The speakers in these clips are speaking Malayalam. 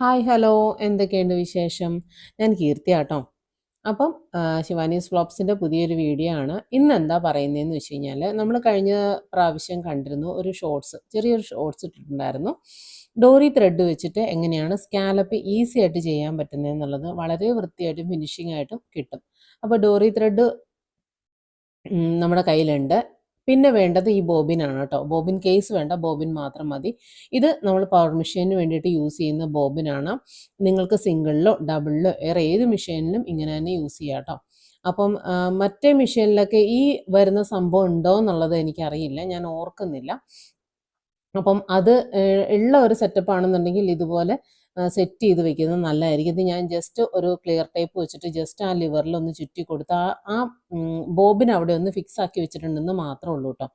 ഹായ് ഹലോ എന്തൊക്കെയുണ്ട് വിശേഷം? ഞാൻ കീർത്തിയാട്ടോ അപ്പം ആ, ശിവാനീസ് ഫ്ലോപ്സിന്റെ പുതിയൊരു വീഡിയോ ആണ്. ഇന്ന് എന്താ പറയുന്നതെന്ന് വെച്ച് കഴിഞ്ഞാൽ നമ്മൾ കഴിഞ്ഞ പ്രാവശ്യം കണ്ടിരുന്നു ഒരു ഷോർട്സ് ചെറിയൊരു ഷോർട്സ് ഇട്ടിട്ടുണ്ടായിരുന്നു. ഡോറി ത്രെഡ് വെച്ചിട്ട് എങ്ങനെയാണ് സ്കാലപ്പ് ഈസി ആയിട്ട് ചെയ്യാൻ പറ്റുന്നത് എന്നുള്ളത് വളരെ വൃത്തിയായിട്ടും ഫിനിഷിംഗ് ആയിട്ടും കിട്ടും. അപ്പോൾ ഡോറി ത്രെഡ് നമ്മുടെ കയ്യിലുണ്ട്. പിന്നെ വേണ്ടത് ഈ ബോബിനാണ് കേട്ടോ. ബോബിൻ കേസ് വേണ്ട ബോബിൻ മാത്രം മതി. ഇത് നമ്മൾ പവർ മെഷീനിന് വേണ്ടിയിട്ട് യൂസ് ചെയ്യുന്ന ബോബിനാണ്. നിങ്ങൾക്ക് സിംഗിളിലോ ഡബിളിലോ വേറെ ഏത് മെഷീനിലും ഇങ്ങനെ തന്നെ യൂസ് ചെയ്യാം കേട്ടോ. അപ്പം മറ്റേ മെഷീനിലൊക്കെ ഈ വരുന്ന സംഭവം ഉണ്ടോ എന്നുള്ളത് എനിക്കറിയില്ല. ഞാൻ ഓർക്കുന്നില്ല. അപ്പം അത് ഉള്ള ഒരു സെറ്റപ്പ് ആണെന്നുണ്ടെങ്കിൽ ഇതുപോലെ സെറ്റ് ചെയ്ത് വെക്കുന്നത് നല്ലതായിരിക്കും. ഇത് ഞാൻ ജസ്റ്റ് ഒരു ക്ലിയർ ടേപ്പ് വെച്ചിട്ട് ജസ്റ്റ് ആ ലിവറിൽ ഒന്ന് ചുറ്റി കൊടുത്ത് ആ ആ ബോബിന് അവിടെ ഒന്ന് ഫിക്സ് ആക്കി വെച്ചിട്ടുണ്ടെന്ന് മാത്രമേ ഉള്ളൂ കേട്ടോ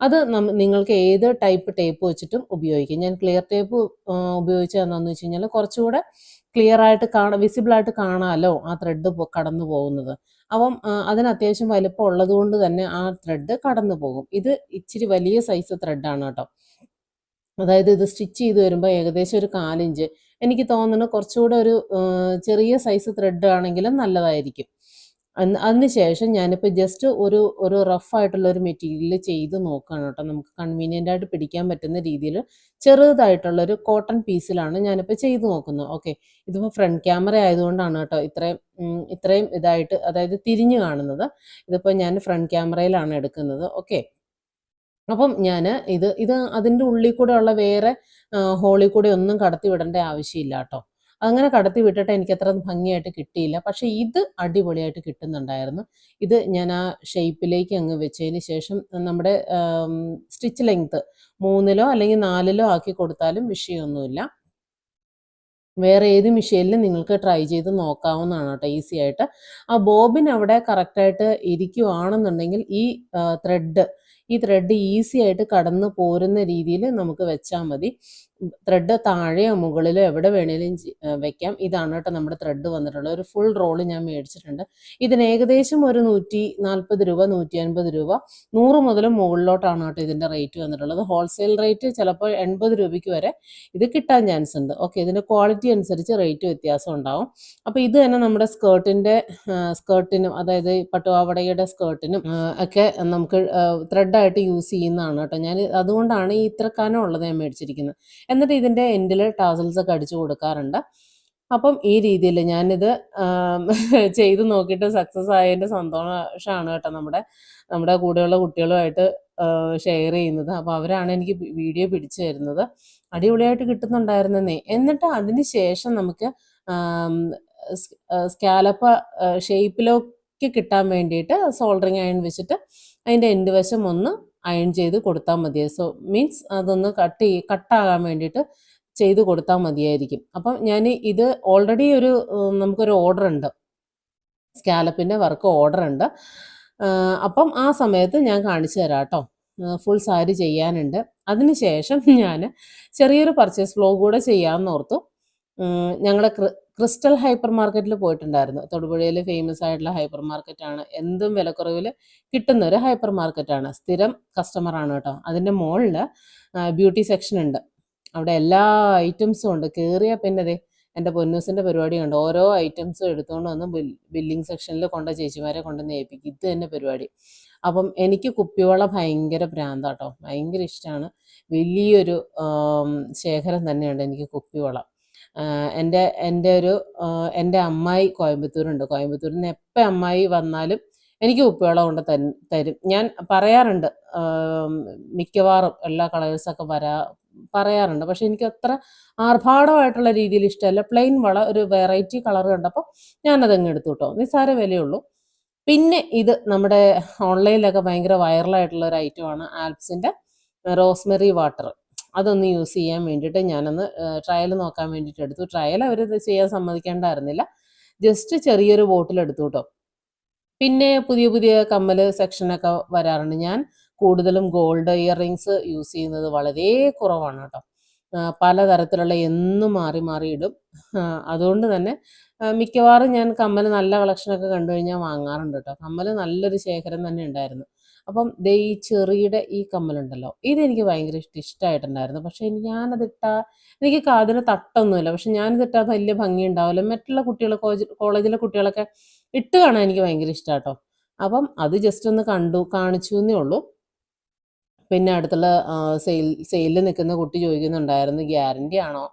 അത് നിങ്ങൾക്ക് ഏത് ടൈപ്പ് ടേപ്പ് വെച്ചിട്ടും ഉപയോഗിക്കാം. ഞാൻ ക്ലിയർ ടേപ്പ് ഉപയോഗിച്ചത് എന്താണെന്ന് വെച്ച് കഴിഞ്ഞാൽ കുറച്ചുകൂടെ ക്ലിയർ ആയിട്ട് കാണാം വിസിബിളായിട്ട് കാണാമല്ലോ ആ ത്രെഡ് കടന്നു പോകുന്നത്. അപ്പം അതിന് അത്യാവശ്യം വലിപ്പം ഉള്ളത് കൊണ്ട് തന്നെ ആ ത്രെഡ് കടന്നു പോകും. ഇത് ഇച്ചിരി വലിയ സൈസ് ത്രെഡാണ് കേട്ടോ അതായത് ഇത് സ്റ്റിച്ച് ചെയ്ത് വരുമ്പോൾ ഏകദേശം ഒരു കാലിഞ്ച് എനിക്ക് തോന്നുന്നു കുറച്ചുകൂടെ ഒരു ചെറിയ സൈസ് ത്രെഡ് ആണെങ്കിലും നല്ലതായിരിക്കും. അന്ന് അതിന് ശേഷം ഞാനിപ്പോൾ ജസ്റ്റ് ഒരു ഒരു റഫ് ആയിട്ടുള്ള ഒരു മെറ്റീരിയൽ ചെയ്ത് നോക്കുകയാണ് കേട്ടോ. നമുക്ക് കൺവീനിയന്റ് ആയിട്ട് പിടിക്കാൻ പറ്റുന്ന രീതിയിൽ ചെറുതായിട്ടുള്ള ഒരു കോട്ടൺ പീസിലാണ് ഞാനിപ്പോൾ ചെയ്ത് നോക്കുന്നത്. ഓക്കെ ഇതിപ്പോൾ ഫ്രണ്ട് ക്യാമറ ആയതുകൊണ്ടാണ് കേട്ടോ ഇത്രയും ഇത്രയും ഇതായിട്ട് അതായത് തിരിഞ്ഞു കാണുന്നത്. ഇതിപ്പോൾ ഞാൻ ഫ്രണ്ട് ക്യാമറയിലാണ് എടുക്കുന്നത്. ഓക്കെ അപ്പം ഞാൻ ഇത് ഇത് അതിന്റെ ഉള്ളിൽ കൂടെ ഉള്ള വേറെ ഹോളിൽ കൂടെ ഒന്നും കടത്തി വിടേണ്ട ആവശ്യമില്ല കേട്ടോ. അങ്ങനെ കടത്തി വിട്ടിട്ട് എനിക്ക് അത്ര ഭംഗിയായിട്ട് കിട്ടിയില്ല. പക്ഷെ ഇത് അടിപൊളിയായിട്ട് കിട്ടുന്നുണ്ടായിരുന്നു. ഇത് ഞാൻ ആ ഷേപ്പിലേക്ക് അങ്ങ് വെച്ചതിന് ശേഷം നമ്മുടെ സ്റ്റിച്ച് ലെങ്ത് മൂന്നിലോ അല്ലെങ്കിൽ നാലിലോ ആക്കി കൊടുത്താലും വിഷയമൊന്നുമില്ല. വേറെ ഏത് മിഷീനിലും നിങ്ങൾക്ക് ട്രൈ ചെയ്ത് നോക്കാവുന്നതാണ് കേട്ടോ ഈസി ആയിട്ട്. ആ ബോബിൻ അവിടെ കറക്റ്റായിട്ട് ഇരിക്കുവാണെന്നുണ്ടെങ്കിൽ ഈ ത്രെഡ് ഈ ത്രെഡ് ഈസി ആയിട്ട് കടന്നു പോരുന്ന രീതിയിൽ നമുക്ക് വെച്ചാൽ മതി. ത്രെഡ് താഴെയോ മുകളിലോ എവിടെ വേണേലും വെക്കാം. ഇതാണ് കേട്ടോ നമ്മുടെ ത്രെഡ് വന്നിട്ടുള്ളത്. ഒരു ഫുൾ റോൾ ഞാൻ മേടിച്ചിട്ടുണ്ട്. ഇതിന് ഏകദേശം ഒരു നൂറ്റി നാൽപ്പത് രൂപ നൂറ്റി അൻപത് രൂപ. നൂറ് മുതൽ മുകളിലോട്ടാണ് കേട്ടോ ഇതിന്റെ റേറ്റ് വന്നിട്ടുള്ളത്. ഹോൾസെയിൽ റേറ്റ് ചിലപ്പോൾ എൺപത് രൂപയ്ക്ക് വരെ ഇത് കിട്ടാൻ ചാൻസ് ഉണ്ട്. ഓക്കെ ഇതിന്റെ ക്വാളിറ്റി അനുസരിച്ച് റേറ്റ് വ്യത്യാസം ഉണ്ടാവും. അപ്പോൾ ഇത് തന്നെ നമ്മുടെ സ്കേർട്ടിന്റെ സ്കേർട്ടിനും അതായത് പട്ടുപാവടയുടെ സ്കേർട്ടിനും ഒക്കെ നമുക്ക് ത്രെഡായിട്ട് യൂസ് ചെയ്യുന്നതാണ് കേട്ടോ. ഞാൻ അതുകൊണ്ടാണ് ഈ ഇത്ര കനം ഉള്ളത് ഞാൻ മേടിച്ചിരിക്കുന്നത്. എന്നിട്ട് ഇതിന്റെ എൻഡിൽ ടാസൽസ് ഒക്കെ അടിച്ചു കൊടുക്കാറുണ്ട്. അപ്പം ഈ രീതിയിൽ ഞാനിത് ചെയ്ത് നോക്കിയിട്ട് സക്സസ് ആയതിന്റെ സന്തോഷമാണ് കേട്ടോ നമ്മുടെ നമ്മുടെ കൂടെയുള്ള കുട്ടികളുമായിട്ട് ഷെയർ ചെയ്യുന്നത്. അപ്പോൾ അവരാണ് എനിക്ക് വീഡിയോ പിടിച്ചു തരുന്നത്. അടിപൊളിയായിട്ട് കിട്ടുന്നുണ്ടായിരുന്നേ എന്നിട്ട് അതിന് ശേഷം നമുക്ക് സ്കാലപ്പ ഷേപ്പിലൊക്കെ കിട്ടാൻ വേണ്ടിയിട്ട് സോൾഡറിങ് അയൺ വെച്ചിട്ട് അതിന്റെ എൻഡ് വശം ഒന്ന് അയൺ ചെയ്ത് കൊടുത്താൽ മതി സോ മീൻസ് അതൊന്ന് കട്ട് ചെയ്യ കട്ടാകാൻ വേണ്ടിയിട്ട് ചെയ്ത് കൊടുത്താൽ മതിയായിരിക്കും. അപ്പം ഞാൻ ഇത് ഓൾറെഡി ഒരു നമുക്കൊരു ഓർഡർ ഉണ്ട്. സ്കാലപ്പിന്റെ വർക്ക് ഓർഡർ ഉണ്ട്. അപ്പം ആ സമയത്ത് ഞാൻ കാണിച്ചു തരാം കേട്ടോ. ഫുൾ സാരി ചെയ്യാനുണ്ട്. അതിനുശേഷം ഞാൻ ചെറിയൊരു പർച്ചേസ് വ്ലോഗ് കൂടെ ചെയ്യാമെന്ന് ഓർത്തു ഞങ്ങളുടെ ക്രിസ്റ്റൽ ഹൈപ്പർ മാർക്കറ്റിൽ പോയിട്ടുണ്ടായിരുന്നു. തൊടുപുഴയിൽ ഫേമസ് ആയിട്ടുള്ള ഹൈപ്പർ മാർക്കറ്റാണ് എന്തും വിലക്കുറവിൽ കിട്ടുന്ന ഒരു ഹൈപ്പർ മാർക്കറ്റാണ് സ്ഥിരം കസ്റ്റമറാണ് കേട്ടോ. അതിന്റെ മുകളിൽ ബ്യൂട്ടി സെക്ഷൻ ഉണ്ട്. അവിടെ എല്ലാ ഐറ്റംസും ഉണ്ട്. കയറിയ പിന്നെ ദേ എന്റെ പൊന്നൂസിന്റെ പരിപാടിയുണ്ട് ഓരോ ഐറ്റംസും എടുത്തുകൊണ്ട് വന്ന് ബില്ലിംഗ് സെക്ഷനിൽ കൊണ്ട ചേച്ചിമാരെ കൊണ്ടുവന്ന് ഏൽപ്പിക്കും. ഇത് തന്നെ പരിപാടി. അപ്പം എനിക്ക് കുപ്പിവള ഭയങ്കര ഭ്രാന്താട്ടോ ഭയങ്കര ഇഷ്ടമാണ് വലിയൊരു ശേഖരം തന്നെയുണ്ട് എനിക്ക് കുപ്പിവള. എന്റെ എന്റെ ഒരു എന്റെ അമ്മായി കോയമ്പത്തൂരുണ്ട്. കോയമ്പത്തൂരിൽ നിന്ന് എപ്പോൾ അമ്മായി വന്നാലും എനിക്ക് ഉപ്പുവെള്ളം കൊണ്ട് തരും. ഞാൻ പറയാറുണ്ട് മിക്കവാറും എല്ലാ കളേഴ്സൊക്കെ വരാ പറയാറുണ്ട്. പക്ഷെ എനിക്ക് അത്ര ആർഭാടമായിട്ടുള്ള രീതിയിൽ ഇഷ്ടമല്ല. പ്ലെയിൻ വള ഒരു വെറൈറ്റി കളർ കണ്ടപ്പോൾ ഞാനതങ്ങ് എടുത്തു കേട്ടോ. നിസ്സാര വിലയുള്ളൂ. പിന്നെ ഇത് നമ്മുടെ ഓൺലൈനിലൊക്കെ ഭയങ്കര വൈറലായിട്ടുള്ള ഒരു ഐറ്റമാണ് ആൽപ്സിന്റെ റോസ്മെറി വാട്ടർ. അതൊന്ന് യൂസ് ചെയ്യാൻ വേണ്ടിയിട്ട് ഞാനൊന്ന് ട്രയൽ നോക്കാൻ വേണ്ടിയിട്ട് എടുത്തു. ട്രയൽ അവർ ചെയ്യാൻ സമ്മതിക്കേണ്ടായിരുന്നില്ല. ജസ്റ്റ് ചെറിയൊരു ബോട്ടിൽ എടുത്തു കേട്ടോ പിന്നെ പുതിയ പുതിയ കമ്മൽ സെക്ഷനൊക്കെ വരാറുണ്ട്. ഞാൻ കൂടുതലും ഗോൾഡ് ഇയർ റിങ്സ് യൂസ് ചെയ്യുന്നത് വളരെ കുറവാണ് കേട്ടോ പലതരത്തിലുള്ള എന്നും മാറി മാറി ഇടും. അതുകൊണ്ട് തന്നെ മിക്കവാറും ഞാൻ കമ്മൽ നല്ല കളക്ഷനൊക്കെ കണ്ടു കഴിഞ്ഞാൽ വാങ്ങാറുണ്ട് കേട്ടോ കമ്മൽ നല്ലൊരു ശേഖരം തന്നെ ഉണ്ടായിരുന്നു. അപ്പം ദേ ഈ ചെറിയുടെ ഈ കമ്മലുണ്ടല്ലോ ഇതെനിക്ക് ഭയങ്കര ഇഷ്ട ഇഷ്ടമായിട്ടുണ്ടായിരുന്നു പക്ഷേ ഞാനതിട്ട എനിക്ക് കാതിന് തട്ടൊന്നുമില്ല. പക്ഷെ ഞാനിതിട്ടാൽ വലിയ ഭംഗി ഉണ്ടാവില്ല മറ്റുള്ള കുട്ടികൾ കോളേജിലെ കുട്ടികളൊക്കെ ഇട്ട് കാണാൻ എനിക്ക് ഭയങ്കര ഇഷ്ടമാട്ടോ അപ്പം അത് ജസ്റ്റ് ഒന്ന് കണ്ടു കാണിച്ചു എന്നേ ഉള്ളൂ. പിന്നെ അടുത്തുള്ള സെയിൽ സെയിലിൽ നിൽക്കുന്ന കുട്ടി ചോദിക്കുന്നുണ്ടായിരുന്നു ഗ്യാരണ്ടി ആണോ?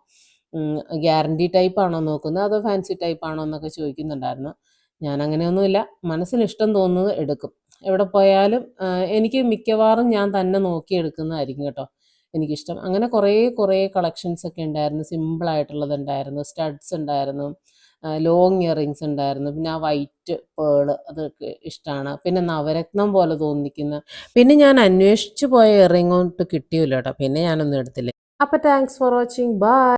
ഗ്യാരണ്ടി ടൈപ്പ് ആണോ നോക്കുന്നത്? അതോ ഫാൻസി ടൈപ്പ് ആണോ? എന്നൊക്കെ ചോദിക്കുന്നുണ്ടായിരുന്നു. ഞാൻ അങ്ങനെയൊന്നുമില്ല മനസ്സിന് ഇഷ്ടം തോന്നുന്നത് എടുക്കും. എവിടെ പോയാലും എനിക്ക് മിക്കവാറും ഞാൻ തന്നെ നോക്കിയെടുക്കുന്നതായിരിക്കും കേട്ടോ എനിക്കിഷ്ടം. അങ്ങനെ കുറേ കുറേ കളക്ഷൻസ് ഒക്കെ ഉണ്ടായിരുന്നു. സിമ്പിൾ ആയിട്ടുള്ളത് ഉണ്ടായിരുന്നു. സ്റ്റഡ്സ് ഉണ്ടായിരുന്നു. ലോങ് ഇയറിങ്സ് ഉണ്ടായിരുന്നു. പിന്നെ ആ വൈറ്റ് പേൾ അതൊക്കെ ഇഷ്ടമാണ് പിന്നെ നവരത്നം പോലെ തോന്നിക്കുന്ന. പിന്നെ ഞാൻ അന്വേഷിച്ചു പോയ ഇയറിങ്ങോട്ട് കിട്ടിയില്ല കേട്ടോ. പിന്നെ ഞാനൊന്നും എടുത്തില്ല. അപ്പോൾ താങ്ക്സ് ഫോർ വാച്ചിങ് ബൈ